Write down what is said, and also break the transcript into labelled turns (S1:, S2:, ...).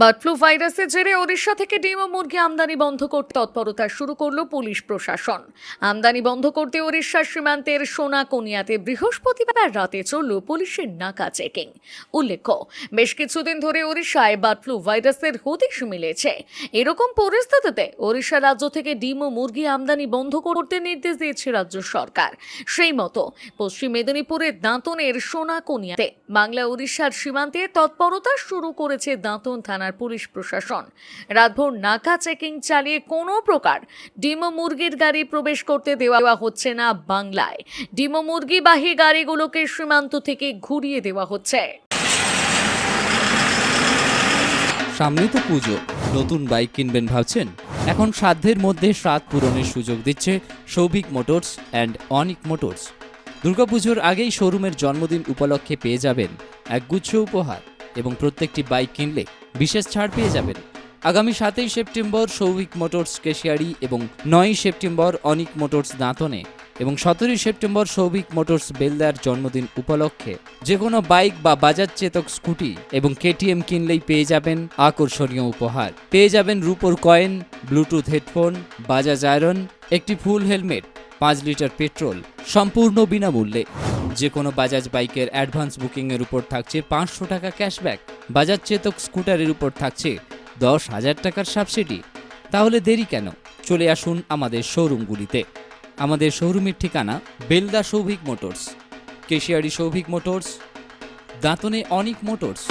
S1: Bird flu ভাইরাসের জেরে ওড়িশা থেকে ডিম ও মুরগি আমদানি বন্ধ করতে তৎপরতা শুরু করল পুলিশ প্রশাসন। আমদানি বন্ধ করতে ওড়িশার সীমান্তের সোনাকনিয়াতে বৃহস্পতিবার রাতে চলল পুলিশের নাকা চেকিং। উল্লেখ্য, বেশ কিছুদিন ধরে ওড়িশায় বার্ড ফ্লু ভাইরাসের হদিশ মিলেছে। এরকম পরিস্থিতিতে ওড়িশা রাজ্য থেকে ডিম ও মুরগি আমদানি বন্ধ করতে নির্দেশ দিয়েছে রাজ্য সরকার। সেই মতো পশ্চিম মেদিনীপুরের দাঁতনের সোনাকনিয়াতে বাংলা উড়িষ্যার সীমান্তে তৎপরতা শুরু করেছে দাঁতন থানার পুলিশ প্রশাসন। রাতভর নাকা চেকিং চালিয়ে কোনো প্রকার ডিমো মুরগির গাড়ি প্রবেশ করতে দেওয়া হচ্ছে না বাংলায়। ডিমো মুরগিবাহী গাড়িগুলোকে সীমান্ত থেকে ঘুরিয়ে দেওয়া হচ্ছে।
S2: সামনেই তো পুজো। নতুন বাইক কিনবেন ভাবছেন? এখন সাধ্যের মধ্যে স্বাদ পূরণের সুযোগ দিচ্ছে Souvik motors and Anik motors. দুর্গাপুজোর আগেই শোরুমের জন্মদিন উপলক্ষে পেয়ে যাবেন এক গুচ্ছ উপহার এবং প্রত্যেকটি বাইক কিনলে বিশেষ ছাড় পেয়ে যাবেন। আগামী সাতই সেপ্টেম্বর সৌভিক মোটরস কেশিয়ারি এবং নয়ই সেপ্টেম্বর অনিক মোটরস দাঁতনে এবং সতেরোই সেপ্টেম্বর সৌভিক মোটরস বেলদার জন্মদিন উপলক্ষে যে কোনো বাইক বা বাজাজ চেতক স্কুটি এবং কেটিএম কিনলেই পেয়ে যাবেন আকর্ষণীয় উপহার। পেয়ে যাবেন রুপোর coin, bluetooth headphone, Bajaj iron, একটি ফুল হেলমেট, পাঁচ লিটার পেট্রোল, সম্পূর্ণ বিনামূল্যে। যে কোনো বাজাজ বাইকের অ্যাডভান্স বুকিংয়ের উপর থাকছে পাঁচশো টাকা ক্যাশব্যাক। বাজাজ চেতক স্কুটারের উপর থাকছে দশ হাজার টাকার সাবসিডি। তাহলে দেরি কেন? চলে আসুন আমাদের শোরুমগুলিতে। আমাদের শোরুমের ঠিকানা বেলদা সৌভিক মোটরস। কেশিয়ারি সৌভিক মোটরস, দাঁতনে অনিক মোটরস।